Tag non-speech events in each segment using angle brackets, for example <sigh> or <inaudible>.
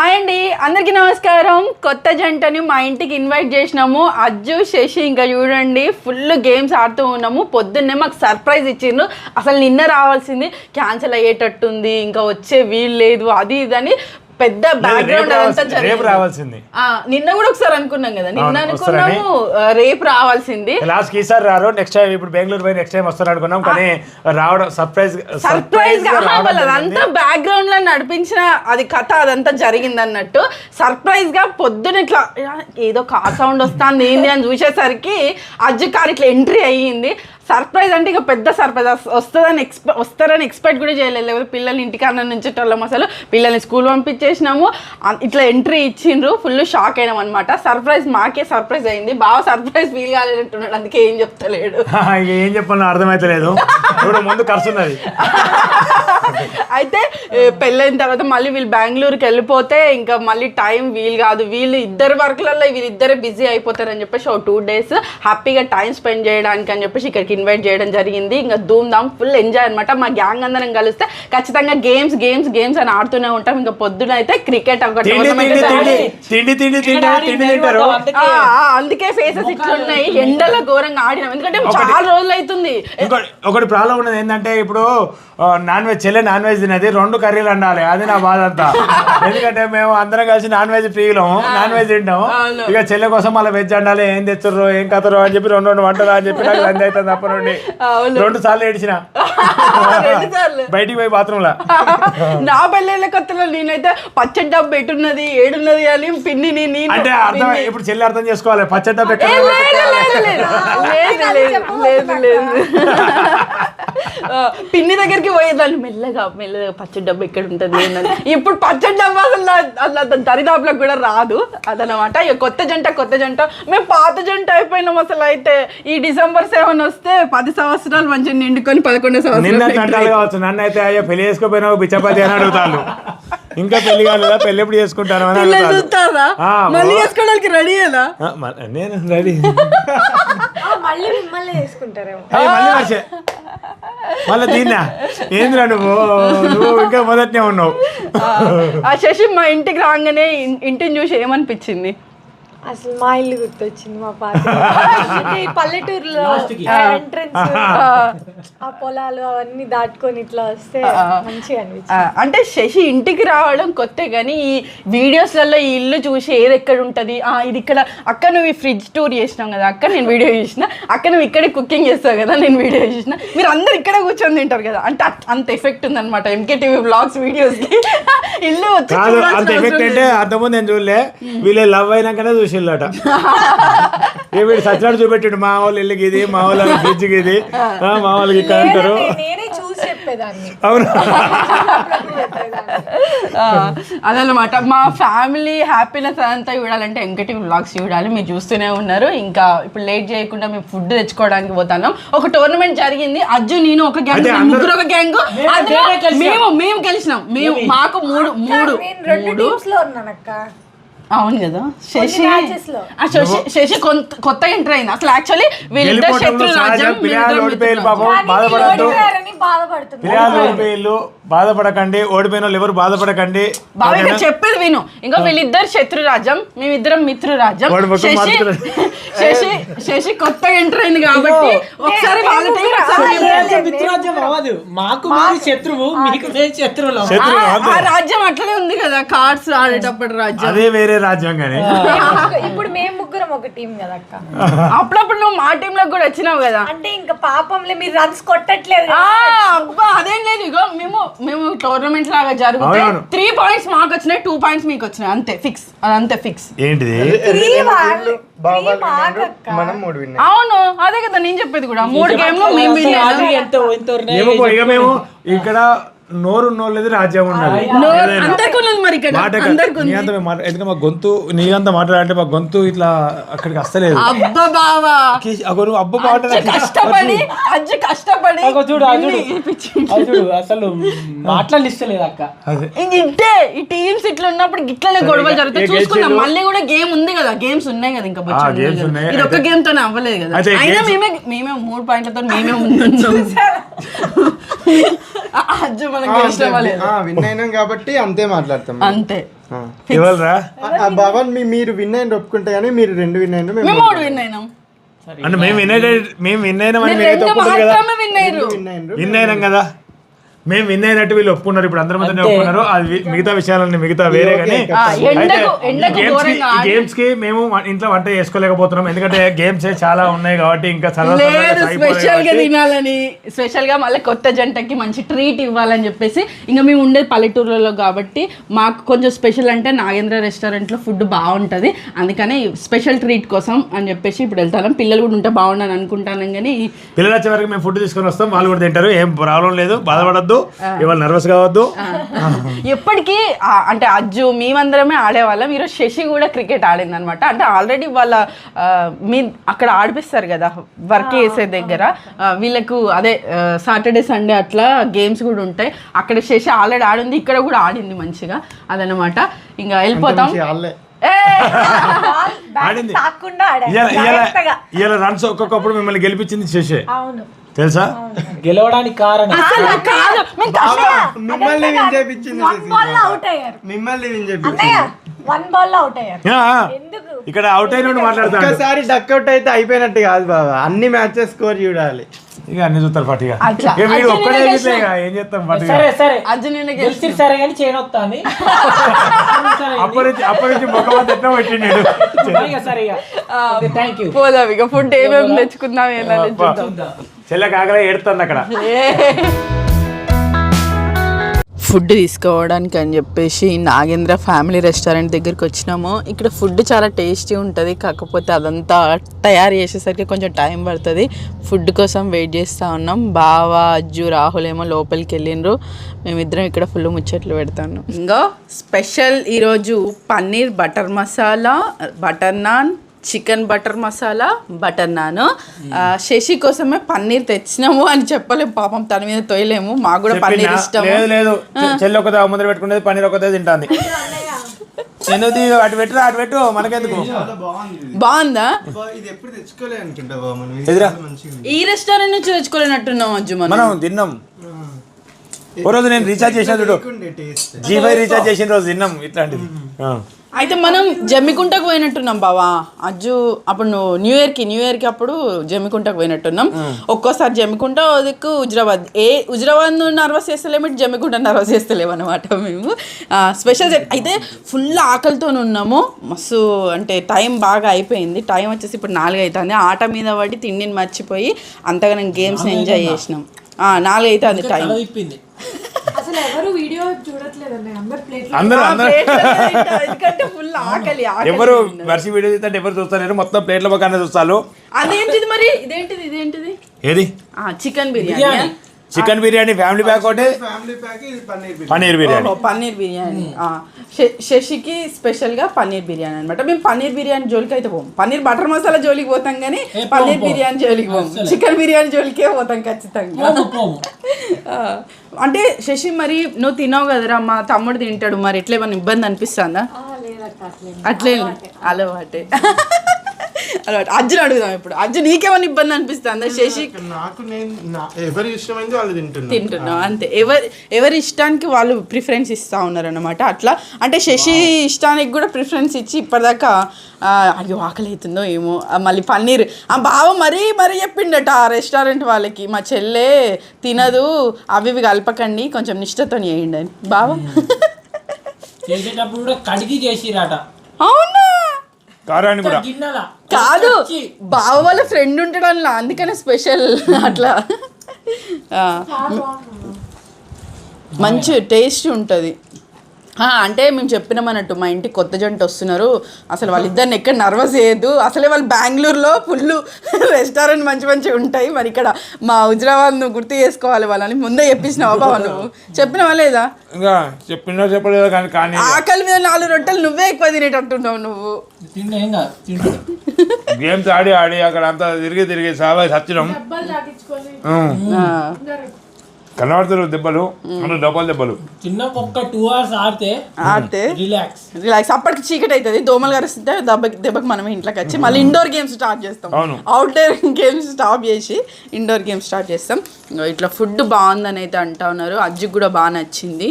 Hi అండి అందరికీ నమస్కారం. కొత్త జంటని మా ఇంటికి ఇన్వైట్ చేసినాము. అజ్జు శశి ఇంకా చూడండి ఫుల్ గేమ్స్ ఆడుతూ ఉన్నాము. పొద్దున్నే మాకు సర్ప్రైజ్ ఇచ్చిండ్రు. అసలు నిన్న రావాల్సింది క్యాన్సిల్ అయ్యేటట్టుంది ఇంకా వచ్చే వీలు లేదు అది ఇది అని పెద్ద బ్యాక్గ్రౌండ్ అదంతా రేపు. రావాల్సింది. నిన్న కూడా ఒకసారి అనుకున్నాం కదా నిన్న అనుకున్నాము రేపు రావాల్సింది. లాస్ట్ ఈసారి రారు నెక్స్ట్ టైం ఇప్పుడు బెంగళూరు పోయి నెక్స్ట్ టైం వస్తారు అనుకున్నాం కానీ రావడం సర్ప్రైజ్ సర్ప్రైజ్ అంతా బ్యాక్గ్రౌండ్లో నడిపించిన అది కథ అదంతా జరిగింది అన్నట్టు. సర్ప్రైజ్గా పొద్దున ఇట్లా "యా, ఏదో కార్ సౌండ్ వస్తుంది ఏంది? అని చూసేసరికి అజ్జు కార్ ఇట్లా ఎంట్రీ అయ్యింది. సర్ప్రైజ్ అంటే ఇక పెద్ద సర్ప్రైజ్. వస్తుందని ఎక్స్పె వస్తారని ఎక్స్పెక్ట్ కూడా చేయలేదు. పిల్లల్ని ఇంటికన్నా నుంచి వాళ్ళం అసలు. పిల్లల్ని స్కూల్ పంపించేసినాము. ఇట్లా ఎంట్రీ ఇచ్చిండ్రు. ఫుల్ షాక్ అయినాం అనమాట సర్ప్రైజ్ మాకే సర్ప్రైజ్ అయింది. బాగా సర్ప్రైజ్ ఫీల్ కాలేదంటున్నాడు. అందుకే ఏం చెప్తలేడు. <laughs> ఏం చెప్పాలో అర్థమైతలేదు. <laughs> ముందు ఖర్చు ఉన్నది <laughs> అయితే పెళ్ళైన తర్వాత మళ్ళీ వీళ్ళు బెంగళూరుకి వెళ్ళిపోతే ఇంకా మళ్ళీ టైం వీలు కాదు. వీళ్ళు ఇద్దరు వర్క్లలో వీళ్ళిద్దరే బిజీ అయిపోతారని చెప్పేసి ఒక టూ డేస్ హ్యాపీగా టైం స్పెండ్ చేయడానికి అని చెప్పేసి ఇక్కడికి ఇన్వైట్ చేయడం జరిగింది. ఇంకా ధూమ్ ధామ్ ఫుల్ ఎంజాయ్ అనమాట మా గ్యాంగ్ అందరం కలిస్తే ఖచ్చితంగా గేమ్స్ గేమ్స్ గేమ్స్ అని ఆడుతూనే ఉంటాం. ఇంకా పొద్దున అయితే క్రికెట్ అందుకే ఫేసెస్ ఇట్లున్నాయి. ఎండలో ఘోరంగా ఆడినాం. ఎందుకంటే చాలా రోజులు అవుతుంది ఒకటి ప్రాబ్లం ఉన్నది ఏంటంటే ఇప్పుడు నాన్ వెజ్ చెల్లె నాన్ వెజ్ తినది రెండు కర్రీలు అండాలి అది నా బాధ అంతా. <laughs> ఎందుకంటే మేము అందరం కలిసి నాన్ వెజ్ ప్రియులం నాన్ వెజ్ తింటాం. ఇక చెల్లె కోసం మళ్ళీ వెజ్ అండాలి ఏం తెచ్చుర్రు ఏం కథరు అని చెప్పి రెండు రెండు వంటలు అని చెప్పి నాకు రంది అవుతుంది అప్పటి నుండి. రెండు సార్లు ఏడిచిన. <laughs> బయటికి పోయి బాత్రూమ్ లా <laughs> నా పెళ్ళిళ్ళ కొత్తలో నేనైతే పచ్చడి డబ్బు ఎటున్నది ఏడున్నది అని పిన్ని నీ- నేను అంటే అర్థం. ఇప్పుడు చెల్లి అర్థం చేసుకోవాలి. పచ్చడి ఏ, లేదు, లేదు, లేదు. లేదు, పిన్ని దగ్గరికి పోయేదాన్ని మెల్లగా మెల్లగా పచ్చడి డబ్బు ఎక్కడ ఉంటుంది ఇప్పుడు పచ్చడి డబ్బు అసలు అట్లా దరిదాపులకు కూడా రాదు అదనమాట. ఇక కొత్త జంట కొత్త జంట. మేము పాత జంట అయిపోయినాం అసలు అయితే. ఈ డిసెంబర్ సెవెన్ వస్తే పది సంవత్సరాలు మంచిగా నిండుకొని పదకొండు నిన్న సంవత్సరాలు నన్ను అయితే అయ్యో పెళ్ళి చేసుకోపోయినావు బిచ్చపతి అని అడుగుతాను ఇంకా పెళ్ళి కాలేదా? పెళ్ళి ఎప్పుడు చేసుకుంటాను మళ్ళీ వేసుకోవడానికి రెడీ నేను రెడీ ఆ, మళ్ళీ మిమ్మల్ని చేసుకుంటారేమో. మళ్ళీ మళ్ళీ దీన్నా? ఏందిరా నువ్వు? నువ్వు ఇంకా మొదటనే ఉన్నావు. ఆ శశి మా ఇంటికి రాగానే ఇంటిని చూసి ఏమనిపించింది? అసలు మా ఇల్లు గుర్తొచ్చింది మా పాత పల్లెటూరులో ఎంట్రన్స్ ఆ పొలాలు అవన్నీ దాటుకొని ఇట్లా వస్తే మంచిగా అనిపించింది. ఆ, అంటే శశి ఇంటికి రావడం కొత్త కానీ ఈ వీడియోస్లలో ఈ ఇల్లు చూసి ఏది ఎక్కడ ఉంటుంది? ఆ ఇది ఇక్కడ అక్క నువ్వు ఈ ఫ్రిడ్జ్ టూర్ చేసినాం కదా అక్క నేను వీడియో చేసిన అక్క నువ్వు ఇక్కడే కుకింగ్ చేస్తావు కదా నేను వీడియో చేసిన మీరు అందరు ఇక్కడే కూర్చొని తింటారు కదా అంటే అంత ఎఫెక్ట్ ఉందన్నమాట ఎంకే టీవీ బ్లాగ్స్ వీడియోస్కి ఇల్లు వచ్చి అంత ఎఫెక్ట్ అంటే. అంతకుముందు నేను చూడలే వీళ్ళే లవ్ అయినాకనే చూసిల్లట ఏ వీడు సచ్చినాడు చూపెట్టాడు మా వాళ్ళు ఇల్లుకి ఇది మా వాళ్ళ ఫ్రిడ్జ్కి ఇది. <laughs> ఆ, మా వాళ్ళకి ఇక్కడ అంటారు. అవును? <laughs> అదనమాట మా ఫ్యామిలీ హ్యాపీనెస్ అదంతా చూడాలంటే ఎంకటి వ్లాగ్స్ చూడాలి. మీరు చూస్తూనే ఉన్నారు. ఇంకా ఇప్పుడు లేట్ చేయకుండా మేము ఫుడ్ తెచ్చుకోవడానికి పోతాను ఒక టోర్నమెంట్ జరిగింది. అజ్జు నేను ఒక గ్యాంగ్ ముగ్గురు ఒక గ్యాంగ్. మేము మేము కలిసినాం. మేము మాకు మూడు మూడు మూడు. అవును కదా. శశి. ఆ, శశి శశి కొత్త కొత్తగా ఎంటర్ అయింది. అసలు యాక్చువల్లీ వీళ్ళిద్దరు గెలిపోవటంలో శత్రు సహజం రాజ్యం పిల్లలు ఓడిపోయారు పాపం బాధపడద్దు. పిల్లలు ఓడిపోయిల్లు బాధపడకండి ఓడిపోయిన వాళ్ళు ఎవరు బాధపడకండి. బాబా ఇక్కడ ఓకేనా? చెప్పేది విను. ఇంకా వీళ్ళిద్దరు శత్రు రాజ్యం మేమిద్దరం మిత్రు రాజ్యం. <laughs> శశి. శశి శశి కొత్తగా ఎంటర్ అయింది కాబట్టి ఒకసారి వాళ్ళ మిత్రరాజ్యం అవ్వదు మాకు మీరు శత్రువు మీకు శత్రువులం. రాజ్యం అట్లనే ఉంది కదా. కార్డ్స్ ఆడేటప్పుడు రాజ్యం. అదే వేరే రాజ్యం కానీ ఇప్పుడు మేము ముగ్గురం ఒక టీం కదా అక్క. అప్పుడప్పుడు నువ్వు మా టీమ్లో కూడా వచ్చినావు కదా. అంటే ఇంకా పాపంలే మీరు రన్స్ కొట్టట్లేదు ఆ. అబ్బా అదేం లేదు. ఇగో మేము మేము టోర్నమెంట్ లాగా జరిగితే అవునవును. త్రీ పాయింట్స్ మాకు వచ్చినాయి టూ పాయింట్స్ మీకు వచ్చినాయి. అంతే ఫిక్స్ అదంతే ఫిక్స్ ఏంటిది? Three వాళ్ళు- three మాకక్క. మనం మూడు విన్ అవును అదే కదా నేను చెప్పేది కూడా. మూడు గేమ్లో మేము win ఏమో పో, ఇక మేము ఇక్కడ నోరు నోళ్ళది రాజ్యం మాట్లా- ఎందుకంటే మా గొంతు నీ అంత మాట్లాడాలంటే మా గొంతు ఇట్లా అక్కడికి వస్తలేదు. అబ్బా బావా. అబ్బ కష్టపడి అగో చూడు. అది చూడు. అసలు మాట్లాడిస్తలేదు అక్క. ఇంతే ఈ టీమ్స్ ఇట్లా ఉన్నప్పుడు ఇట్లనే గొడవలు జరుగుతాయి. గెలిచేళ్ళు? మళ్ళీ కూడా గేమ్ ఉంది కదా గేమ్స్ ఉన్నాయి కదా ఇంకా. ఇది ఒక్క గేమ్ తోనే అవ్వలేదు కదా. అయినా మేమే మేమే మూడు పాయింట్లతో మేమే ముందున్నాం. అజ్జు మనం గెలిచిన వాళ్ళే విన్ అయినాం కాబట్టి అంతే మాట్లాడతాం అంతే. భవన్ మీ మీరు విన్ అయింది ఒప్పుకుంటే కానీ మీరు రెండు విన్ మేము మేము మూడు విన్ అయినాం. అంటే మేము విన్ మేము విన్ అయినామని మీరు మీరు రెండు ఒప్పుకుంటారు కదా? విన్ అయినాం కదా? మేము విన్ అయినట్టు వీళ్ళు ఒప్పుకున్నారు. ఇప్పుడు అందరి మధ్య ఒప్పుకున్నారు. అది మిగతా విషయాలన్నీ మిగతా వేరే కానీ గేమ్స్కి మేము ఇంట్లో వంట చేసుకోలేకపోతున్నాం. ఎందుకంటే గేమ్స్ చాలా ఉన్నాయి కాబట్టి ఇంకా స్పెషల్గా తినాలని. స్పెషల్గా మళ్ళీ కొత్త జంటకి మంచి ట్రీట్ ఇవ్వాలని చెప్పేసి ఇంకా మేము ఉండేది పల్లెటూర్లలో కాబట్టి మాకు కొంచెం స్పెషల్ అంటే నాగేంద్ర రెస్టారెంట్లో ఫుడ్ బాగుంటది. అందుకని స్పెషల్ ట్రీట్ కోసం అని చెప్పేసి ఇప్పుడు వెళ్తాను. పిల్లలు కూడా ఉంటే బాగుండని అనుకుంటాను కానీ పిల్లలు వచ్చే వరకు మేము ఫుడ్ తీసుకొని వస్తాం. వాళ్ళు కూడా తింటారు. ఏం ప్రాబ్లం లేదు. బాధపడద్దు. ఇవాళ నర్వస్ కావద్దు ఎప్పటికీ ఆ, అంటే అజ్జు మేమందరమే ఆడేవాళ్ళం. ఈరోజు శశి కూడా క్రికెట్ ఆడింది అనమాట అంటే ఆల్రెడీ వాళ్ళ మీ అక్కడ ఆడిపిస్తారు కదా వర్క్ చేసే దగ్గర. వీళ్ళకు అదే సాటర్డే సండే అట్లా గేమ్స్ కూడా ఉంటాయి. అక్కడ శశి ఆల్రెడీ ఆడింది ఇక్కడ కూడా ఆడింది మంచిగా అదనమాట ఇంకా వెళ్ళిపోతాం! ఆడింది. ఇవాళ రన్స్ ఒక్కొక్కప్పుడు మిమ్మల్ని గెలిపించింది శశి. అవును. తెలుసా? గెలవడానికి కారణం. మిమ్మల్ని విన్ చేపించింది వన్ బాల్లో అవుట్ అయ్యారు మిమ్మల్ని విన్ చేపించింది. అన్నయ్య వన్ బాల్లో అవుట్ అయ్యారు ఆ, ఎందుకు? ఇక్కడ అవుట్ అయినట్టు మాట్లాడతాడు. ఒక్కసారి డక్అవుట్ అయితే అయిపోయినట్టు కాదు బాబా. అన్ని మ్యాచెస్ స్కోర్ చూడాలి. ఇక అన్ని చూస్తారు వీడు అట్లా ఒక్కడే ఏం చేస్తాం సరే సరే. గెలిచి సరే కానీ చేయను వస్తుంది. <laughs> అప్పటి నుంచి అప్పటి నుంచి ముఖం ఎట్లా పెట్టిండు? <laughs> సరే థ్యాంక్ యూ పోదాం ఇక. ఫుడ్ ఏమేమి తెచ్చుకుందాం చూద్దాం. చెల్లె కాకలే ఏడుతుంది అక్కడ. ఫుడ్ తీసుకోవడానికి అని చెప్పేసి నాగేంద్ర ఫ్యామిలీ రెస్టారెంట్ దగ్గరికి వచ్చినాము. ఇక్కడ ఫుడ్ చాలా టేస్టీ ఉంటుంది కాకపోతే అదంతా తయారు చేసేసరికి కొంచెం టైం పడుతుంది. ఫుడ్ కోసం వెయిట్ చేస్తూ ఉన్నాం. బావ అజ్జు రాహుల్ ఏమో లోపలికి వెళ్ళిండ్రు. మేమిద్దరం ఇక్కడ ఫుల్ ముచ్చట్లు పెడతాను ఇంకో స్పెషల్ ఈరోజు paneer butter masala butter naan chicken butter masala butter naan. Shashi కోసమే పన్నీర్ తెచ్చినాము అని చెప్పలేము పాపం తన మీద తోయలేము. మాకు కూడా పన్నీర్ ఇష్టం లేదు లేదు. చెల్లి ఒకదే ముందర పెట్టుకునేది పన్నీర్ ఒకదే తింటాంది. ఎందుకు అటు పెట్టు అటు పెట్టు మనకెందుకు? బాగుందా. ఈ రెస్టారెంట్ నుంచి తెచ్చుకోలేనట్టున్నాం అజ్జు మనం. మనం తిన్నాం. ఓ రోజు నేను రీఛార్జ్ చేసిన చూడు. టేస్ట్ జీ ఫైవ్ రీఛార్జ్ చేసిన రోజు తిన్నాం ఇట్లాంటిది. ఆ. అయితే మనం జమ్మికుంటకు పోయినట్టున్నాం బావా. అజ్జు అప్పుడు నువ్వు న్యూ ఇయర్కి న్యూ ఇయర్కి అప్పుడు జమ్మికుంటకు పోయినట్టున్నాం. ఒక్కోసారి జమ్మికుంట దిక్కు హుజరాబాద్. ఏ హుజరాబాద్ నర్వస్ చేస్తలేము జమ్మికుంట నర్వస్ చేస్తలేము అనమాట మేము. స్పెషల్ అయితే ఫుల్ ఆకలితో ఉన్నాము. మస్తు అంటే టైం బాగా అయిపోయింది. టైం వచ్చేసి ఇప్పుడు నాలుగు అవుతుంది ఆట మీద పడి తిండిని మర్చిపోయి అంతగా గేమ్స్ ఎంజాయ్ చేసినాం. నాలుగు అవుతుంది టైం అసలు ఎవరు వీడియో అందరు ప్లేట్ అందరూ అందరూ. ఎందుకంటే ఫుల్ ఆకలి ఆకలి ఎవరు వర్షి వీడియో తీస్తే ఎవరు చూస్తలేరు మొత్తం ప్లేట్ల పక్కనే చూస్తారు? అదేంటిది మరి? ఇదేంటిది ఇదేంటిది? ఏది? Chicken biryani. Chicken biryani family pack ఒకటి. ఫ్యామిలీ ప్యాక్ ఇది పన్నీర్ బిర్యానీ. పన్నీర్ బిర్యానీ. శశికి స్పెషల్గా పన్నీర్ బిర్యానీ అనమాట మేము పన్నీర్ బిర్యానీ జోలికి అయితే పోం. పన్నీర్ బటర్ మసాలా జోలికి పోతాం కానీ పన్నీర్. బిర్యానీ జోలికి పోం. చికెన్ బిర్యానీ జోలికే పోతాం ఖచ్చితంగా. అంటే శశి మరి నువ్వు తిన్నావు కదరా మా తమ్ముడు తింటాడు మరి ఎట్లా ఏమైనా ఇబ్బంది అనిపిస్తుందా? అట్లే అలవాటే. అలవాటు అర్జున్ అడుగుదాం ఇప్పుడు. అర్జున్ నీకేమైనా ఇబ్బంది అనిపిస్తుందా? శశి నాకు నేను ఎవరి ఇష్టమైంది వాళ్ళు తింటున్నారు. తింటున్నాం అంతే. ఎవరి ఎవరి ఇష్టానికి వాళ్ళు ప్రిఫరెన్స్ ఇస్తూ ఉన్నారు అనమాట అట్లా. అంటే శశి ఇష్టానికి కూడా ప్రిఫరెన్స్ ఇచ్చి ఇప్పటిదాకా అయ్యో ఆకలి అవుతుందో ఏమో మళ్ళీ పన్నీర్. ఆ బావ మరీ మరీ చెప్పిండట ఆ రెస్టారెంట్ వాళ్ళకి మా చెల్లె తినదు అవి ఇవి కలపకండి కొంచెం నిష్టతో చేయండి అని. బావ? చేసేటప్పుడు కూడా కడిగి చేసిరాట. అవునా? కారాన్ని కూడా. గిన్నెల? కాదు బావ వాళ్ళ ఫ్రెండ్ ఉంటాడు అందుకనే స్పెషల్ అట్లా. ఆ, మంచి టేస్ట్ ఉంటుంది. అంటే మేము చెప్పినామన్నట్టు మా ఇంటికి కొత్త జంట వస్తున్నారు. అసలు వాళ్ళిద్దరిని ఎక్కడ నర్వస్ చేయొద్దు. అసలే వాళ్ళు బెంగళూరులో ఫుల్ రెస్టారెంట్ మంచి మంచి ఉంటాయి. మరి ఇక్కడ మా హుజరాబాద్ నువ్వు గుర్తు చేసుకోవాలి వాళ్ళని. ముందే చెప్పినావా బావ నువ్వు? చెప్పినావా లేదా? ఇంకా చెప్పినా చెప్పలేదో కానీ కానీ ఆకలి మీద నాలుగు రొట్టెలు నువ్వే ఎక్కువ తినేటట్టున్నావు నువ్వు. గేమ్స్ ఆడి ఆడి అక్కడ అంతా తిరిగి తిరిగి సచ్చినాం. తాకించుకొని ఆ. కనబడతారు దెబ్బలు అంటే డబ్బలు దెబ్బలు. చిన్న ఒక్క టూ అవర్స్ ఆడితే ఆడితే రిలాక్స్ రిలాక్స్ అప్పటికి చీకటి అవుతుంది దోమలు కరిస్తే దెబ్బకి దెబ్బకి మనమే ఇంట్లోకి వచ్చి మళ్ళీ ఇండోర్ గేమ్స్ స్టార్ట్ చేస్తాం. అవును. అవుట్డోర్ గేమ్స్ స్టాప్ చేసి ఇండోర్ గేమ్స్ స్టార్ట్ చేస్తాం. ఇట్లా ఫుడ్ బాగుందని అయితే అంటా ఉన్నారు. అజ్జికి కూడా బాగా నచ్చింది.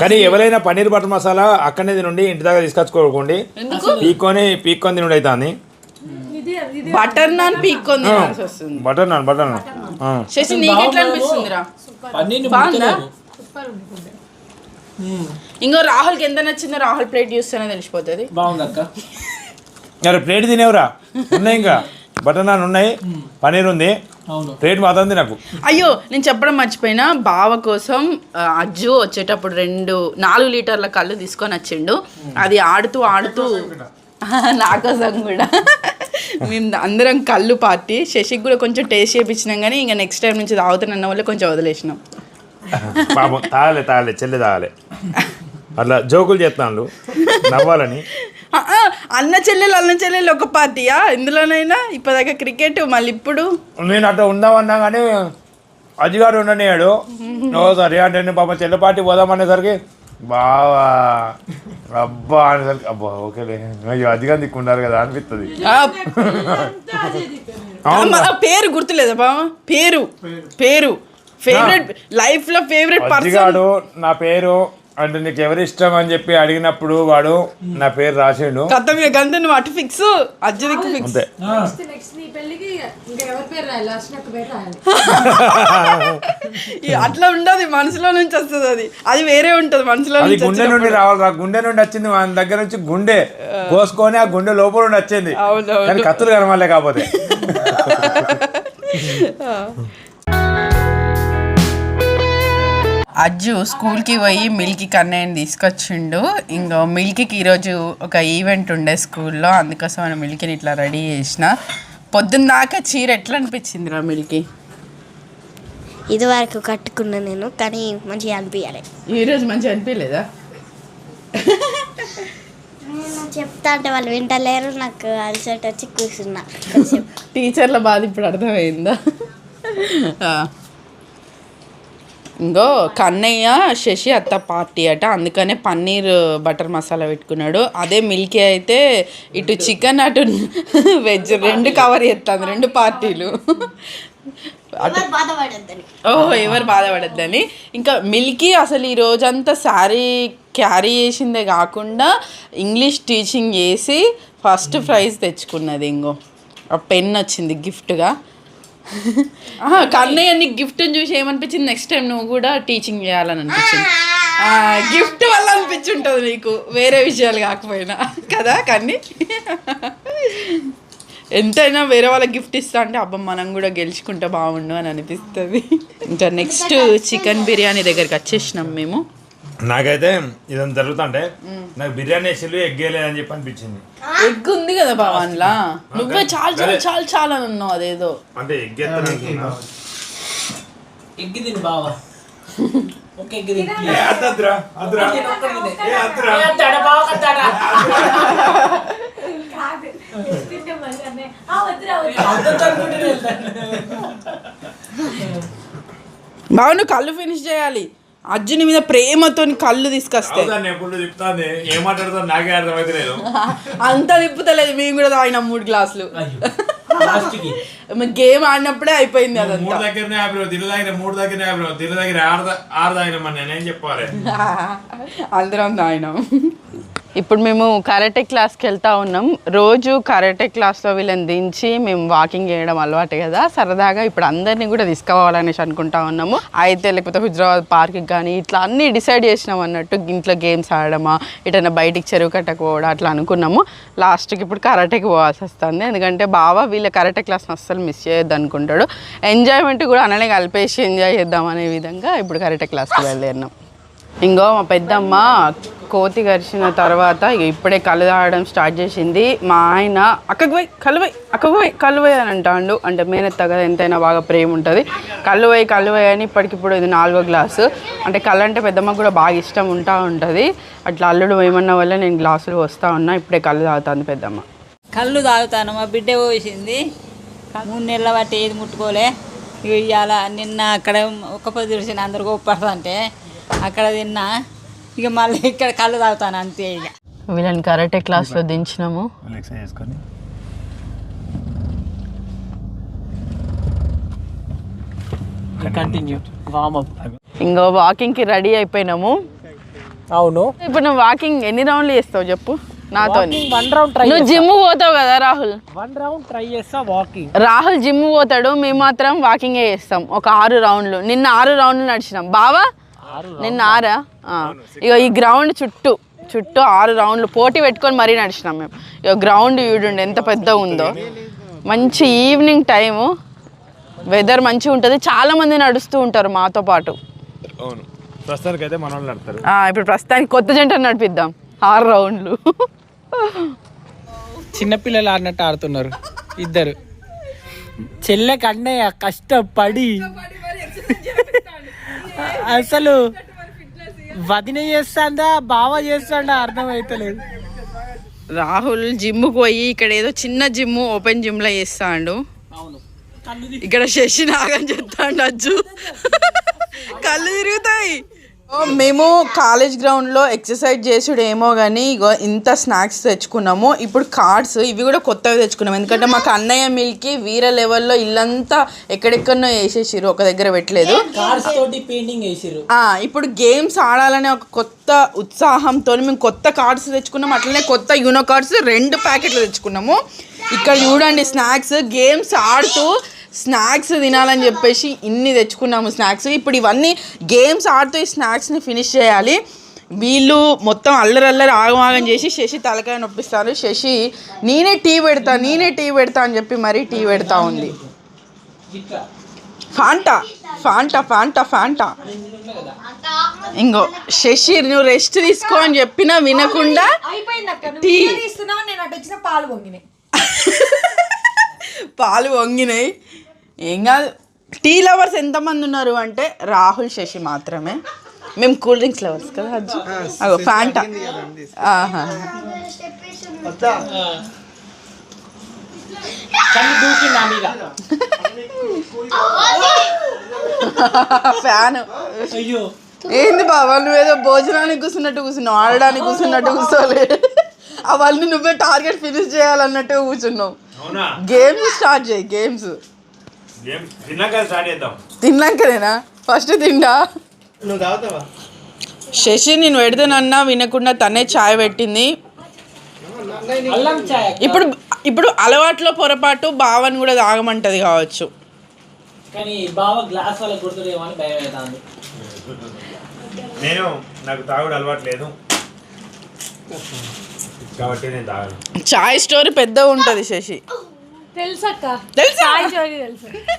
కానీ ఎవరైనా పన్నీర్ బటర్ మసాలా అక్కడనే తినండి ఇంటి దగ్గర తీసుకొచ్చుకోకండి. పీక్కొని పీక్కొని తినుడు అవుతుంది బటర్ నాన్ పీక్కొని తినాల్సి వస్తుంది. Butter naan butter naan. Shashi నీకు ఎట్లా అనిపిస్తుందిరా? బాగుందా? ఇంకో రాహుల్కి ఎంత నచ్చిందో రాహుల్ ప్లేట్ చూస్తేనే తెలిసిపోతుంది. బాగుంది అక్క? అరే ప్లేట్ తినేవరా? ఉన్నాయి ఇంకా. బటర్ నాన్ ఉన్నాయి పన్నీర్ ఉంది. అవును. ప్లేట్ మాత్రం తినకు. అయ్యో నేను చెప్పడం మర్చిపోయినా బావ కోసం అజ్జు వచ్చేటప్పుడు రెండు నాలుగు లీటర్ల కళ్ళు తీసుకొని వచ్చిండు. అది ఆడుతూ ఆడుతూ నా కోసం కూడా. <laughs> మేము అందరం కళ్ళు పార్టీ. శశికి కూడా కొంచెం టేస్ట్ చేయించినాం కానీ ఇంకా నెక్స్ట్ టైం నుంచి తాగుతున్న వల్ల కొంచెం వదిలేసినాం. పాపం తాగలే తాగలే చెల్లి తాగలే. అట్లా జోకులు చేస్తాను నవ్వాలని. అన్న చెల్లెలు అన్న చెల్లెలు ఒక పార్టీయా? ఇందులోనైనా ఇప్పటిదాకా క్రికెట్ మళ్ళీ ఇప్పుడు? నేను అట్లా ఉందామన్నా కానీ అజిగాడు ఉండనియాడు. ఓ సరే అంటే పాపం చెల్లపాటి పోదామనేసరికి బావా. అబ్బా అనేసరికి అబ్బా ఓకేలే. అయ్యో అజిగా దిక్కుండారు కదా అనిపిస్తుంది పేరు గుర్తులేదా బావ? పేరు. పేరు. ఫేవరెట్ లైఫ్లో ఫేవరెట్ పర్సన్ నా పేరు అంటే నీకు ఎవరు ఇష్టం అని చెప్పి అడిగినప్పుడు వాడు నా పేరు రాసిండు. కథ గంత నువ్వు అటు ఫిక్స్ ఫిక్స్ అంతే. నెక్స్ట్ నీ పెళ్ళికి ఇంకా ఎవరి పేరు రాయాలి? లాస్ట్ నాకు పేరు రాయాలి. అట్లా ఉండదు మనసులో నుంచి వస్తుంది అది. అది వేరే ఉంటది మనసులో అది నుంచి గుండె నుండి రావాలి గుండె నుండి వచ్చింది మన దగ్గర నుంచి గుండె కోసుకొని ఆ గుండె లోపల నుండి వచ్చింది. అవునవును. కానీ కత్తులు కనమాలే కాకపోతే. <laughs> అజ్జు స్కూల్కి పోయి మిల్కీ కన్నయ్యని తీసుకొచ్చిండు. ఇంకా మిల్కీకి ఈరోజు ఒక ఈవెంట్ ఉండే స్కూల్లో అందుకోసం మనం మిల్కీని ఇట్లా రెడీ చేసిన. పొద్దున్న దాకా చీర ఎట్లా అనిపించింది రా మిల్కీ? ఇది వరకు కట్టుకున్నా నేను కానీ మంచిగా అనిపించాలి ఈరోజు మంచిగా అనిపించలేదా చెప్తా అంటే వాళ్ళు వింటలేరు నాకు అలసట వచ్చి కూర్చున్నా. <laughs> టీచర్ల బాధ ఇప్పుడు అర్థమైందా. ఇంకో కన్నయ్య శశి అత్త పార్టీ అట. అందుకనే పన్నీర్ బటర్ మసాలా పెట్టుకున్నాడు. అదే మిల్కీ అయితే ఇటు చికెన్ అటు వెజ్ రెండు కవర్ చేస్తాను రెండు పార్టీలు. ఓహో ఎవరు బాధపడద్దని. ఇంకా మిల్కీ అసలు ఈ రోజంతా శారీ క్యారీ చేసిందే కాకుండా ఇంగ్లీష్ టీచింగ్ చేసి ఫస్ట్ ప్రైజ్ తెచ్చుకున్నది ఇంకో ఆ పెన్ వచ్చింది గిఫ్ట్గా. కన్నయ్య నీకు గిఫ్ట్ చూసి ఏమనిపించింది? నెక్స్ట్ టైం నువ్వు కూడా టీచింగ్ చేయాలని అనిపించింది. గిఫ్ట్ వల్ల అనిపించుంటుంది నీకు. వేరే విషయాలు కాకపోయినా. కదా కన్నీ? ఎంతైనా వేరే వాళ్ళకి గిఫ్ట్ ఇస్తా అంటే అబ్బా మనం కూడా గెలుచుకుంటే బాగుండు అని అనిపిస్తుంది. ఇంకా నెక్స్ట్ చికెన్ బిర్యానీ దగ్గరికి వచ్చేసినాం మేము. నాకైతే ఇదంతా జరుగుతుంటే నాకు బిర్యానీ వేసిల్లు ఎగ్గేయలేదు అని చెప్పి అనిపించింది. ఎగ్ ఉంది కదా బావన్లా నువ్వే చాలా చాలా చాలా చాలా అని అన్నావు అదేదో. అంటే ఎగ్గేస్తాను ఎగ్గి తిని బావా. కళ్ళు ఫినిష్ చేయాలి. అర్జుని మీద ప్రేమతో కళ్ళు తీసుకొస్తే. అవుతాను ఎప్పుడు చెప్తాను ఏం మాట్లాడుతాను నాకే అర్థమైతే లేదు. <laughs> అంత తిప్పుతలేదు. మేము కూడా తాగిన మూడు గ్లాసులు. గేమ్ ఆడినప్పుడే అయిపోయింది అదంతా. మూడు దగ్గరనే యాభై దిల్లు దగ్గర మూడు దగ్గర యాభై దిల్లు దగ్గర ఆరు ఆరు తాగినామని నేనేం చెప్పాలి? <laughs> అందరం తాగినాం. ఇప్పుడు మేము కరాటే క్లాస్కి వెళ్తా ఉన్నాం. రోజు కరాటే క్లాస్లో వీళ్ళని దించి మేము వాకింగ్ చేయడం అలవాటు కదా. సరదాగా ఇప్పుడు అందరినీ కూడా తీసుకుపోవాలనేసి అనుకుంటా ఉన్నాము. అయితే లేకపోతే హుజరాబాద్ పార్క్కి కానీ ఇట్లా అన్నీ డిసైడ్ చేసినాం అన్నట్టు ఇంట్లో గేమ్స్ ఆడమా ఇటైనా బయటికి చెరువు కట్టకు పోవడం అట్లా అనుకున్నాము. లాస్ట్కి ఇప్పుడు కరాటేకి పోవాల్సి వస్తుంది. ఎందుకంటే బావ వీళ్ళ కరాటే క్లాస్ని అస్సలు మిస్ చేయొద్దు అనుకుంటాడు. ఎంజాయ్మెంట్ కూడా అననే కలిపేసి ఎంజాయ్ చేద్దాం అనే విధంగా ఇప్పుడు కరాటే క్లాస్కి బయలుదేరినాం. ఇంకో మా పెద్దమ్మ కోతి గరిచిన తర్వాత ఇక ఇప్పుడే కళ్ళు తాగడం స్టార్ట్ చేసింది. మా ఆయన అక్కకు పోయి కలువై అక్కకు పోయి కళ్ళు అని అంటాడు. అంటే మేనత్త కదా ఎంతైనా బాగా ప్రేమ ఉంటుంది. కళ్ళు పోయి అని ఇప్పటికిప్పుడు ఇది నాలుగో గ్లాసు. అంటే కళ్ళు అంటే పెద్దమ్మకు కూడా బాగా ఇష్టం ఉంటా ఉంటుంది. అట్లా అల్లుడు ఏమన్నా వల్ల నేను గ్లాసులు వస్తూ ఉన్నా ఇప్పుడే కళ్ళు తాగుతాను పెద్దమ్మ. కళ్ళు తాగుతాను. మా బిడ్డ పోసింది. మూడు నెలల బట్టి ఏది ముట్టుకోలే. ఇక ఇవాళ నిన్న అక్కడ ఒక్క పొద్దు చూసిన అందరు గొప్పడుతుంటే అక్కడ తిన్నా. ఇక మళ్ళీ ఇక్కడ కళ్ళు తాగుతాను అంతే ఇక. వీళ్ళని కరాటే క్లాస్లో దించినాము. చేసుకొని కంటిన్యూ వామప్ ఇంకో వాకింగ్కి రెడీ అయిపోయినాము. అవును. ఇప్పుడు నువ్వు వాకింగ్ ఎన్ని రౌండ్లు చేస్తావు చెప్పు? నాతో వన్ రౌండ్ ట్రై నువ్వు జిమ్ పోతావు కదా రాహుల్? వన్ రౌండ్ ట్రై చేస్తా వాకింగ్ రాహుల్ జిమ్ పోతాడు మేము మాత్రం వాకింగే చేస్తాం. ఒక ఆరు రౌండ్లు నిన్న ఆరు రౌండ్లు నడిచినాం. బావా? నిన్న ఆరా? ఆ. ఇగో ఈ గ్రౌండ్ చుట్టూ చుట్టూ ఆరు రౌండ్లు పోటీ పెట్టుకొని మరీ నడిచినాం మేము. ఇక గ్రౌండ్ చూడండి ఎంత పెద్దగా ఉందో. మంచి ఈవినింగ్ టైము. వెదర్ మంచిగా ఉంటుంది. చాలా మంది నడుస్తూ ఉంటారు మాతో పాటు. అవును. ప్రస్తుతానికి అయితే మన నడతారు ఇప్పుడు ప్రస్తుతానికి కొత్త జంట నడిపిద్దాం. ఆరు రౌండ్లు. చిన్నపిల్లలు ఆడినట్టు ఆడుతున్నారు. ఇద్దరు. చెల్లె కన్నయ్య కష్టపడి అసలు వదిన చేస్తాందా బావ చేస్తాడా అర్థం అవుతలేదు రాహుల్ జిమ్కి పోయి ఇక్కడ ఏదో చిన్న జిమ్ ఓపెన్ జిమ్లో చేస్తాడు. అవును. ఇక్కడ శశి నాగని చెప్తాండు అజ్జు. కళ్ళు తిరుగుతాయి. మేము కాలేజ్ గ్రౌండ్లో ఎక్సర్సైజ్ చేసుడు ఏమో కానీ ఇగో ఇంత స్నాక్స్ తెచ్చుకున్నాము. ఇప్పుడు కార్డ్స్ ఇవి కూడా కొత్తవి తెచ్చుకున్నాము. ఎందుకంటే మాకు అన్నయ్య మిల్కి వీర లెవెల్లో ఇల్లంతా ఎక్కడెక్కడనో వేసేసిర్రు ఒక దగ్గర పెట్టలేదు. ఇప్పుడు గేమ్స్ ఆడాలనే ఒక కొత్త ఉత్సాహంతో మేము కొత్త కార్డ్స్ తెచ్చుకున్నాం అట్లనే కొత్త యూనో కార్డ్స్ రెండు ప్యాకెట్లు తెచ్చుకున్నాము. ఇక్కడ చూడండి స్నాక్స్ గేమ్స్ ఆడుతూ స్నాక్స్ తినాలని చెప్పేసి ఇన్ని తెచ్చుకున్నాము స్నాక్స్. ఇప్పుడు ఇవన్నీ గేమ్స్ ఆడుతూ ఈ స్నాక్స్ని ఫినిష్ చేయాలి. వీళ్ళు మొత్తం అల్లరి అల్లరి ఆగమాగం చేసి శశి తలకాయ నొప్పిస్తారు శశి నేనే టీ పెడతా నేనే టీ పెడతా అని చెప్పి మరీ టీ పెడతా ఉంది. Fanta Fanta Fanta Fanta. ఇంకో శశి నువ్వు రెస్ట్ తీసుకో అని చెప్పినా వినకుండా టీ. పాలు వంగినాయి <laughs> ఏం కాదు. టీ లవర్స్ ఎంతమంది ఉన్నారు అంటే రాహుల్ శశి మాత్రమే. మేము కూల్ డ్రింక్స్ లవర్స్ కదా అజ్జు? అగో మీద. ఫ్యాన్. ఏంది బాబా నువ్వేదో భోజనానికి కూర్చున్నట్టు కూర్చున్నావు ఆడడానికి కూర్చున్నట్టు కూర్చోలే అవన్నీ నువ్వే టార్గెట్ ఫినిష్ చేయాలన్నట్టు కూర్చున్నావు. అవునా? గేమ్స్ స్టార్ట్ చేయి గేమ్స్. తిన్నాకనేనా? ఫస్ట్ తిండా? శశి నేను పెడతానన్నా వినకుండా తనే ఛాయ్ పెట్టింది. చాయ్. ఇప్పుడు ఇప్పుడు అలవాట్లో పొరపాటు భావన కూడా తాగమంటది కావచ్చు. కానీ బావ గ్లాస్ వల్ల కొడుతుందేమో అని భయం అవుతుంది నేను నాకు తాగుడు అలవాటు లేదు. <laughs> కాబట్టి నేను తాగను. ఛాయ్ స్టోరీ పెద్దగా ఉంటుంది శశి. తెలుసక్క? తెలుసా?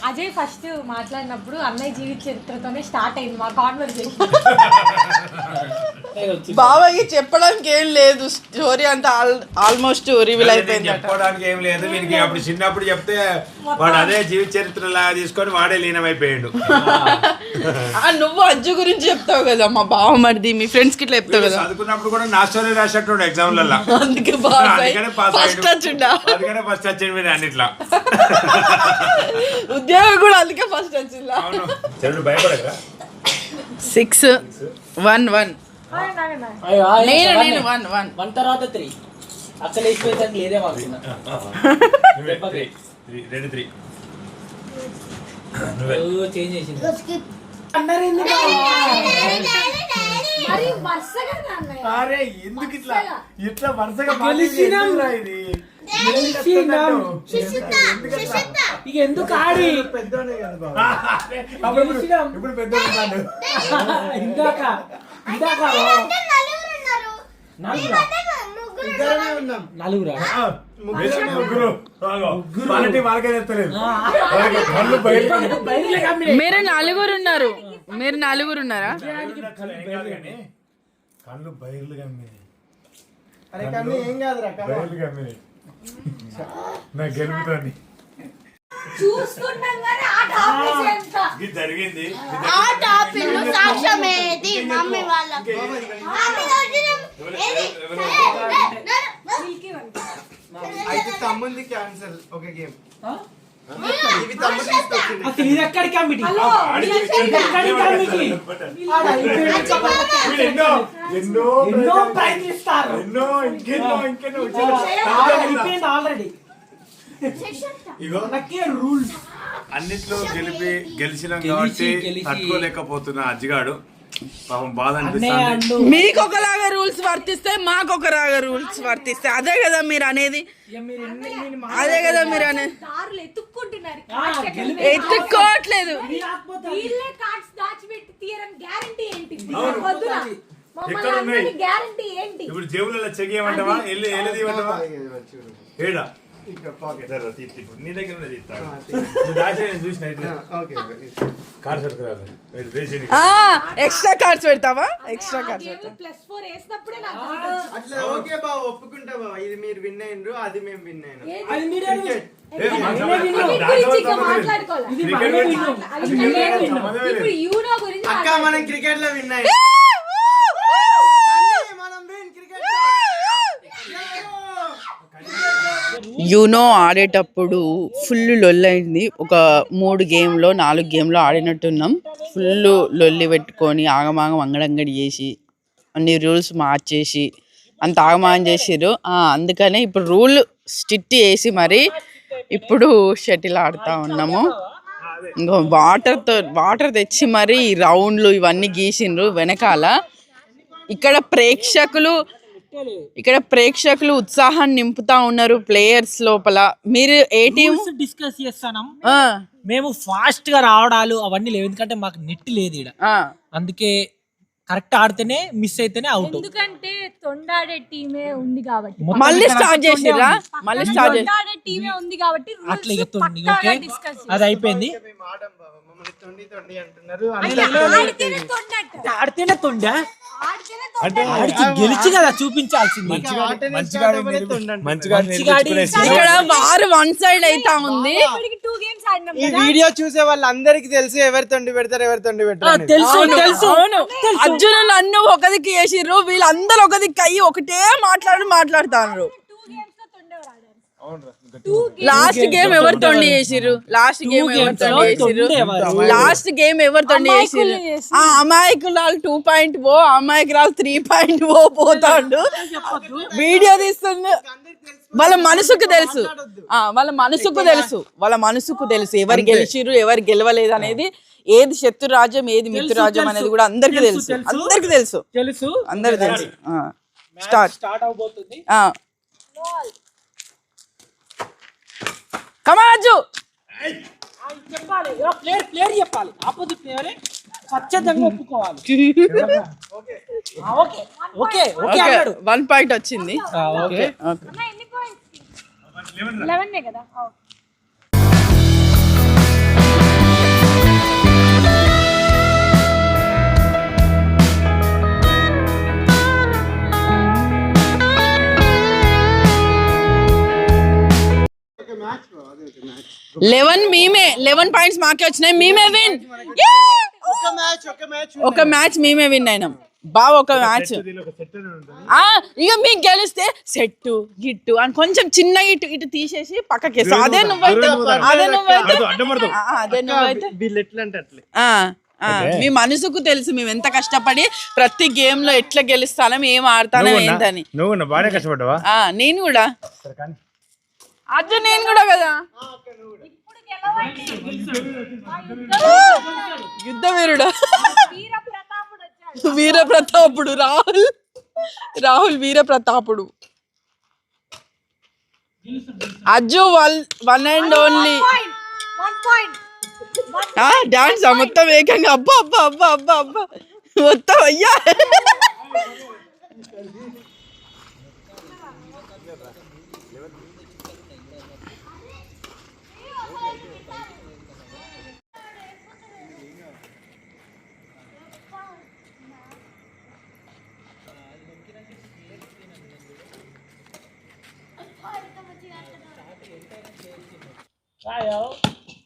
అజయ్ ఫస్ట్ మాట్లాడినప్పుడు అన్నయ్య జీవిత చరిత్రతోనే స్టార్ట్ అయింది మా కాన్వర్సేషన్ బాబాకి చెప్పడానికి ఏం లేదు. స్టోరీ అంతా ఆల్మోస్ట్ రివీల్ అయిపోయింది. చెప్పుకోవడానికి ఏం లేదు. వీనికి అప్పుడు చిన్నప్పుడు చెప్తే వాడు అదే జీవిత చరిత్ర లాగా తీసుకొని వాడే లీనమైపోయాడు. ఆ, నువ్వు అజ్జు గురించి చెప్తావు కదా మా బావమరిది మీ ఫ్రెండ్స్కి ఇట్లా చెప్తావు కదా. చదువుకున్నప్పుడు కూడా నా స్టోరీ రాసేటోడు ఎగ్జామ్లలో అందుకే ఫస్ట్ వచ్చిండా? అందుకనే ఫస్ట్ వచ్చింది మీరు అన్నిట్లో ఉద్యోగం కూడా అందుకే ఫస్ట్ వచ్చిందా అవును. చెడు భయపడకరా? సిక్స్ వన్ వన్ నేను నేను వన్ వన్ వన్ తర్వాత త్రీ అసలు వేసిపోయేసరికి లేదే త్రీ రెండు చేంజ్ చేసింది. అరే ఎందుకు ఇట్లా? ఇట్లా వరుసగా గెలిచినాం. ఇది. ఇక ఎందుకు ఆడి. ఇప్పుడు పెద్ద ఇందాక ఇందాక నలుగురా. మీరు నలుగురు ఉన్నారు. మీరు నలుగురు ఉన్నారా? కళ్ళు బయర్లు అరే కమ్మి ఏం కాదురా. బయర్లు నా గెలుపుతోని. చూసుకుంటాం కానీ ఆ టాపిక్ ఎంత ఇది జరిగింది. ఆ టాపిక్ సాక్ష్యమేది మమ్మీ వాళ్ళకి. అయితే తమ్ముంది క్యాన్సల్ ఒక గేమ్. అసలు ఇది ఎక్కడికి అమ్మిటి. ఎన్నో ఆల్రెడీ అన్నిట్లో గెలిపి గెలిచినాం గెలిచి, కాబట్టి. తట్టుకోలేకపోతున్నా అజ్జిగాడు. మీకు ఒకలాగా రూల్స్ వర్తిస్తే మాకు ఒకలాగా రూల్స్ వర్తిస్తే. అదే కదా మీరు అనేది. అదే కదా మీరు అనేది ఏంటి? ఇప్పుడు జేబులలో చెక్ చేయమంటావా? ఎల్లు ఎల్లు సరే, ఇప్పుడు నీ దగ్గర ఉన్నది. ఎక్స్ట్రా కార్డ్స్ పెడతావా ఎక్స్ట్రా కార్డ్స్ ప్లస్ ఫోర్ వేసినప్పుడే అట్లా ఓకే బావ ఒప్పుకుంటా బావ ఇది మీరు విన్ అయినరు అది మేము విన్ అయినాం మన మనమే సంబంధం- విన్నాం. దాంట్లో గురించి ఇంకా సంబంధం లేదు. మాట్లాడుకోవాలి ఇది క్రికెట్ మనమే గురించి- విన్నాం. అది ఇది మనమే మనమే విన్నాం. సంబంధమే ఇప్పుడు లేదు. యూనో గురించి అక్క మనం క్రికెట్లో విన్ అయ్యాం మనం win cricket లో. యూనో ఆడేటప్పుడు ఫుల్ లొల్లైంది ఒక మూడు గేమ్లో నాలుగు గేమ్లో ఆడినట్టున్నాం. ఫుల్ లొల్లి పెట్టుకొని ఆగమాగం అంగడంగడి చేసి అన్ని రూల్స్ మార్చేసి అంత ఆగమాగం చేసిర్రు. అందుకనే ఇప్పుడు రూల్ స్టిట్ వేసి మరి ఇప్పుడు షటిల్ ఆడుతూ ఉన్నాము. ఇంకో వాటర్తో వాటర్ తెచ్చి మరి రౌండ్లు ఇవన్నీ గీసిండ్రు వెనకాల. ఇక్కడ ప్రేక్షకులు ఇక్కడ ప్రేక్షకులు ఉత్సాహాన్ని నింపుతా ఉన్నారు ప్లేయర్స్ లోపల. మీరు ఏ టీం? డిస్కస్ చేస్తాం మేము ఫాస్ట్గా రావడాలు అవన్నీ లేవు. ఎందుకంటే మాకు నెట్ లేదు ఇక్కడ అందుకే కరెక్ట్ ఆడితేనే మిస్ అయితేనే అవుట్ ఎందుకంటే తొండాడే టీమే ఉంది కాబట్టి. మళ్ళీ స్టార్ట్ చేసిర్రా? మళ్ళీ స్టార్ట్ చేసి తొండాడే టీమే ఉంది కాబట్టి అట్లా ఇక అది అయిపోయింది. తొండి తొండి అంటున్నారు. ఆడితేనే తొండా? అంటే ఆడికి గెలిచి కదా చూపించాల్సింది. ఇక్కడ వారు వన్ సైడ్ అయితా ఉంది. ఇప్పటికి టూ గేమ్స్ ఆడినాం ఈ వీడియో చూసే వాళ్ళందరికీ తెలుసు ఎవరు తొండి పెడతారు ఎవరు తొండి అనేది. తెలుసు తెలుసు. అర్జున్ నన్ను ఒక దిక్కు వేసిర్రు వీళ్ళందరూ ఒక దిక్కు అయ్యి ఒకటే మాట్లాడి మాట్లాడుతారు టూ గేమ్స్లో తొండేవారు ఆడారు లాస్ట్ గేమ్ ఎవరు తొండి చేసిర్రు? లాస్ట్ గేమ్ ఎవరు తొండి చేసిర్రు? లాస్ట్ గేమ్ ఎవరు తొండి చేసిర్రు? ఆ అమాయకురాలు టూ పాయింట్ ఓ అమాయకురాలు త్రీ పాయింట్ ఓ పోతాడు. వీడియో తీస్తుంది. వాళ్ళ మనసుకు తెలుసు. ఆ వాళ్ళ మనసుకు తెలుసు. వాళ్ళ మనసుకు తెలుసు. ఎవరు గెలిచిర్రు ఎవరు గెలవలేదు అనేది ఏది శత్రు రాజ్యం ఏది మిత్రు రాజ్యం అనేది కూడా అందరికి తెలుసు. అందరికి తెలుసు. తెలుసు. అందరికి తెలుసు. స్టార్ట్ స్టార్ట్ అవబోతుంది కమాజు ఆ, చెప్పాలి. ప్లేయర్ ప్లేయర్ చెప్పాలి. ఆపోజిట్ ప్లేయరే స్వచ్ఛందంగా ఒప్పుకోవాలి. <laughs> ఆ, ఓకే. ఓకే ఓకే అన్నాడు. వన్ పాయింట్ వచ్చింది. ఆ, ఓకే. ఓకే. అన్న ఎన్ని పాయింట్స్ లెవెన్ కదా? లెవెన్ మేమే లెవెన్ పాయింట్స్ మాకే వచ్చినాయి మేమే విన్. ఒక మ్యాచ్ మేమే విన్ అయినాం. బాగా ఒక మ్యాచ్. ఆ ఇక మీకు గెలిస్తే సెట్ గిట్టు అని కొంచెం చిన్న ఇటు ఇటు తీసేసి పక్కకి. అదే నువ్వైతే అదే నువ్వైతే. ఆ, అదే నువ్వైతే. మీ మనసుకు తెలుసు మేము ఎంత కష్టపడి ప్రతి గేమ్లో ఎట్లా గెలుస్తానం ఏం ఆడతానం ఏంటని. నేను కూడా. అజ్జు నేను కూడా కదా? యుద్ధ వీరుడు వీర ప్రతాపుడు రాహుల్. రాహుల్ వీర ప్రతాపుడు Ajju one one and only. Dance మొత్తం ఏకంగా. అబ్బా అబ్బా అబ్బా అబ్బా అబ్బా. మొత్తం అయ్యా.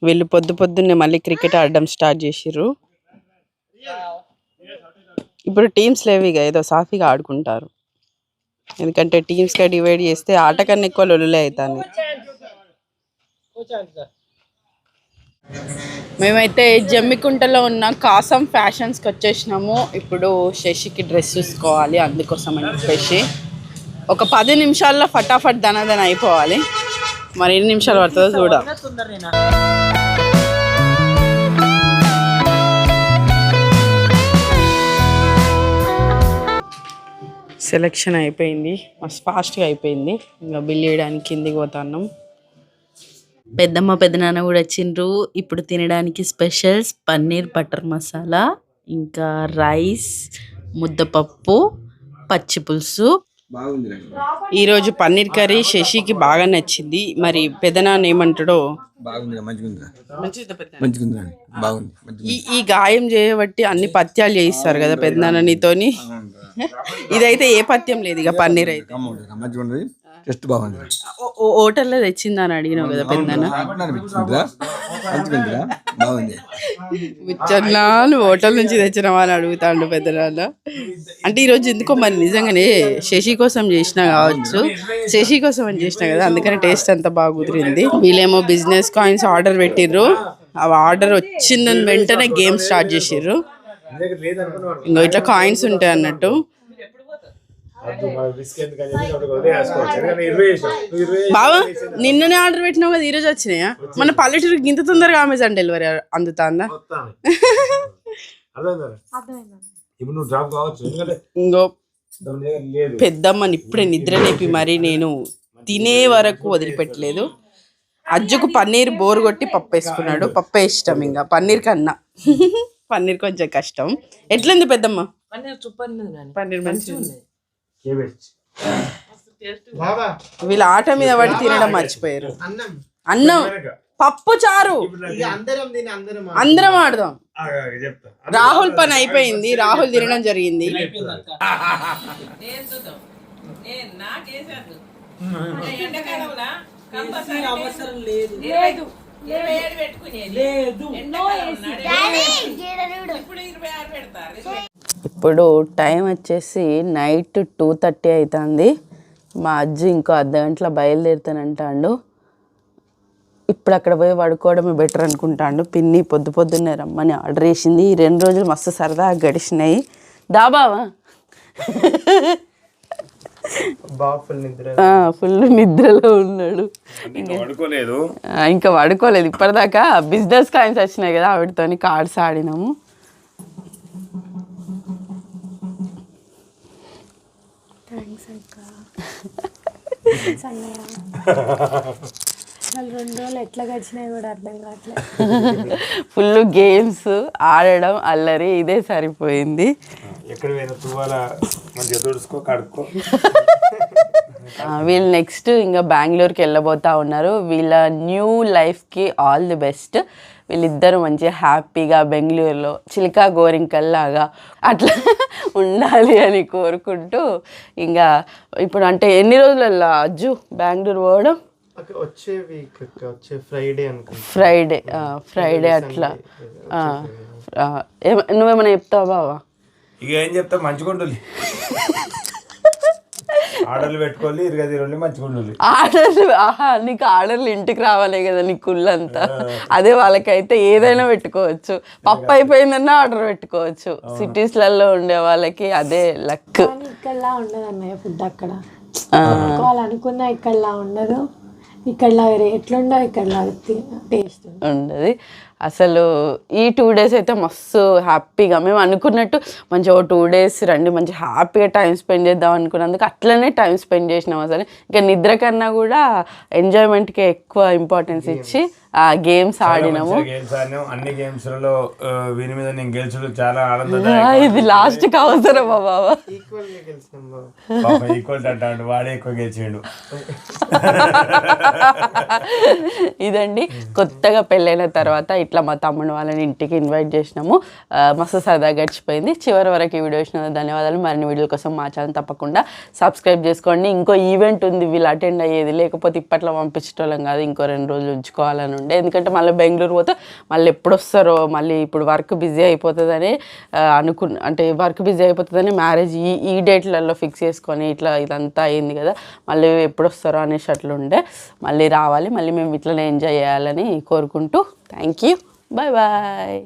వీళ్ళు పొద్దు పొద్దున్నే మళ్ళీ క్రికెట్ ఆడడం స్టార్ట్ చేసిర్రు. ఇప్పుడు టీమ్స్ లేవు ఇక ఏదో సాఫీగా ఆడుకుంటారు. ఎందుకంటే టీమ్స్గా డివైడ్ చేస్తే ఆట కన్నా ఎక్కువ లొల్లులే అవుతాను మేమైతే జమ్మికుంటలో ఉన్న కాసం ఫ్యాషన్స్కి వచ్చేసినాము. ఇప్పుడు శశికి డ్రెస్ చూసుకోవాలి అందుకోసం అని చెప్పేసి. ఒక పది నిమిషాల్లో ఫటాఫట్ దనదన అయిపోవాలి. మరి ఎన్ని నిమిషాలు పడుతుందో చూడ సెలెక్షన్ అయిపోయింది. మస్తు ఫాస్ట్గా అయిపోయింది. ఇంకా బిల్ చేయడానికి కిందికి పోతాన్నాం. పెద్దమ్మ పెద్దనాన్న కూడా వచ్చిండ్రు. ఇప్పుడు తినడానికి స్పెషల్స్ పన్నీర్ బటర్ మసాలా ఇంకా రైస్ ముద్దపప్పు పచ్చి పులుసు. ఈరోజు పన్నీర్ కర్రీ శశికి బాగా నచ్చింది. మరి పెద్దనాన్న? ఏమంటాడో ఈ ఈ గాయం చేయబట్టి అన్ని పత్యాలు చేయిస్తారు కదా పెద్దనాన్న నీతోని. ఇదైతే ఏ పత్యం లేదు ఇక పన్నీర్ అయితే. టెస్ట్ బాగుంది. హోటల్లో తెచ్చిందని అడిగినావు కదా బాగుంది. హోటల్ నుంచి తెచ్చినావా అని అడుగుతాడు పెద్దనాన్న. అంటే ఈరోజు ఎందుకో మరి నిజంగానే శశి కోసం చేసినా కావచ్చు. శశి కోసం అని చేసినా కదా అందుకని టేస్ట్ అంతా బాగా కుదిరింది. వీళ్ళేమో బిజినెస్ కాయిన్స్ ఆర్డర్ పెట్టిర్రు. ఆ ఆర్డర్ వచ్చిందని వెంటనే గేమ్ స్టార్ట్ చేసిర్రు. ఇంకో ఇట్లా కాయిన్స్ ఉంటాయి అన్నట్టు. బావా నిన్ననే ఆర్డర్ పెట్టినావు కదా ఈరోజు వచ్చినాయా? మన పల్లెటూరుకి ఇంత తొందరగా అమెజాన్ డెలివరీ అందుతుందా? ఇంకో దాని దగ్గర లేదు. పెద్దమ్మని ఇప్పుడే నిద్ర లేపి మరి నేను తినే వరకు వదిలిపెట్టలేదు. అజ్జుకు పన్నీర్ బోర్ కొట్టి పప్పు వేసుకున్నాడు. పప్పే ఇష్టం ఇంకా. పన్నీర్ కన్నా. <laughs> పన్నీర్ కొంచెం కష్టం. ఎట్లుంది పెద్దమ్మ? పన్నీర్ మంచిగా కేబేజ్ బాబా వీళ్ళ ఆట మీద పడి తినడం మర్చిపోయారు. అన్నం. అన్నం. పప్పు చారు. అందరం ఆడదాం. చెప్తా. రాహుల్ పని అయిపోయింది. రాహుల్ తినడం జరిగింది. లేదు. లేదు. లేదు. ఇప్పుడు టైం వచ్చేసి నైట్ టూ థర్టీ అవుతుంది మా అజ్జి ఇంకో అర్ధ గంటలో బయలుదేరుతానంటాడు. ఇప్పుడు అక్కడ పోయి పడుకోవడమే బెటర్ అనుకుంటాడు. పిన్ని పొద్దు పొద్దున్నే రమ్మని ఆర్డర్ చేసింది. ఈ రెండు రోజులు మస్తు సరదాగా గడిచినాయి. దాబావా ఫుల్ నిద్ర. ఫుల్ నిద్రలో ఉన్నాడు. ఇంకా పడుకోలేదు. ఆ, ఇంకా పడుకోలేదు. ఇప్పటిదాకా బిజినెస్ కాయిన్స్ వచ్చినాయి కదా ఆవిడతోని కార్డ్స్ ఆడినాము. అసలు రెండు రోజులు ఎట్లా గడిచినాయి కూడా అర్థం కావట్లేదు ఫుల్ గేమ్స్ ఆడడం అల్లరి ఇదే సరిపోయింది. ఎక్కడ పోయినా తువ్వాల మంచిగా తుడుచుకో కడుక్కో. ఆ, వీళ్ళు నెక్స్ట్ ఇంకా బెంగళూరుకి వెళ్ళబోతా ఉన్నారు. వీళ్ళ న్యూ లైఫ్కి ఆల్ ది బెస్ట్ వీళ్ళిద్దరూ మంచిగా హ్యాపీగా బెంగళూరులో చిలికా గోరింకల్లాగా అట్లా ఉండాలి అని కోరుకుంటూ ఇంకా ఇప్పుడు అంటే ఎన్ని రోజులలో అజ్జు బెంగళూరు పోవడం? వచ్చే వీక్ వచ్చే ఫ్రైడే అనుకుంటా. ఫ్రైడే ఫ్రైడే అట్లా. నువ్వేమైనా చెప్తావా బావా? ఇక ఏం చెప్తా మంచిగా ఉండాలి <laughs> ఆర్డర్లు పెట్టుకోవాలి ఇరుగ తిరగలి మంచిగా ఉండాలి ఆర్డర్లు ఆహా నీకు ఆర్డర్లు ఇంటికి రావాలే కదా నీ కుళ్ళంతా అదే వాళ్ళకైతే ఏదైనా పెట్టుకోవచ్చు. పప్పు అయిపోయిందన్నా ఆర్డర్ పెట్టుకోవచ్చు. సిటీస్లలో ఉండే వాళ్ళకి అదే లక్. ఇక్కడలా ఉండదు అన్నయ్య ఫుడ్ అక్కడ. అనుకున్న ఇక్కడలా ఉండదు. ఇక్కడలా ఎట్లుండో ఇక్కడలా టేస్ట్. ఉండదు. అసలు ఈ టూ డేస్ అయితే మస్తు హ్యాపీగా. మేము అనుకున్నట్టు మంచిగా ఓ టూ డేస్ రండి మంచి హ్యాపీగా టైం స్పెండ్ చేద్దాం అనుకున్నందుకు అట్లనే టైం స్పెండ్ చేసినాం అసలు. ఇంకా నిద్ర కన్నా కూడా ఎంజాయ్మెంట్కి ఎక్కువ ఇంపార్టెన్స్ ఇచ్చి ఆ గేమ్స్ ఆడినాము. గేమ్స్ ఆడినాం. అన్ని గేమ్స్లలో వీని మీద నేను గెలిచడం చాలా ఆ, ఆనందదాయకం ఇది లాస్ట్కి అవసరమా <laughs> బాబా? ఈక్వల్గా గెలిచినాం బాబా. ఈక్వల్ అంటాడు. వాడే ఎక్కువ గెలిచిండు. <laughs> ఇదండి కొత్తగా పెళ్ళైన తర్వాత ఇట్లా మా తమ్ముడు వాళ్ళని ఇంటికి ఇన్వైట్ చేసినాము. మస్తు సరదా గడిచిపోయింది. చివరి వరకు ఈ వీడియో వచ్చిన ధన్యవాదాలు. మరిన్ని వీడియోల కోసం మా ఛానల్ తప్పకుండా సబ్స్క్రైబ్ చేసుకోండి. ఇంకో ఈవెంట్ ఉంది వీళ్ళు అటెండ్ అయ్యేది. లేకపోతే ఇప్పట్లో పంపించటోళ్ళం కాదు ఇంకో రెండు రోజులు ఉంచుకోవాలని ఉండే. ఎందుకంటే మళ్ళీ బెంగళూరు పోతే మళ్ళీ ఎప్పుడు వస్తారో మళ్ళీ ఇప్పుడు వర్క్ బిజీ అయిపోతుందని అనుకు అంటే వర్క్ బిజీ అయిపోతుందని మ్యారేజ్ ఈ ఈ డేట్లలో ఫిక్స్ చేసుకొని ఇట్లా ఇదంతా అయింది కదా మళ్ళీ ఎప్పుడు వస్తారో అనేసి అట్లుండే మళ్ళీ రావాలి. మళ్ళీ మేము ఇట్లనే ఎంజాయ్ చేయాలని కోరుకుంటూ థ్యాంక్ యూ బాయ్ బాయ్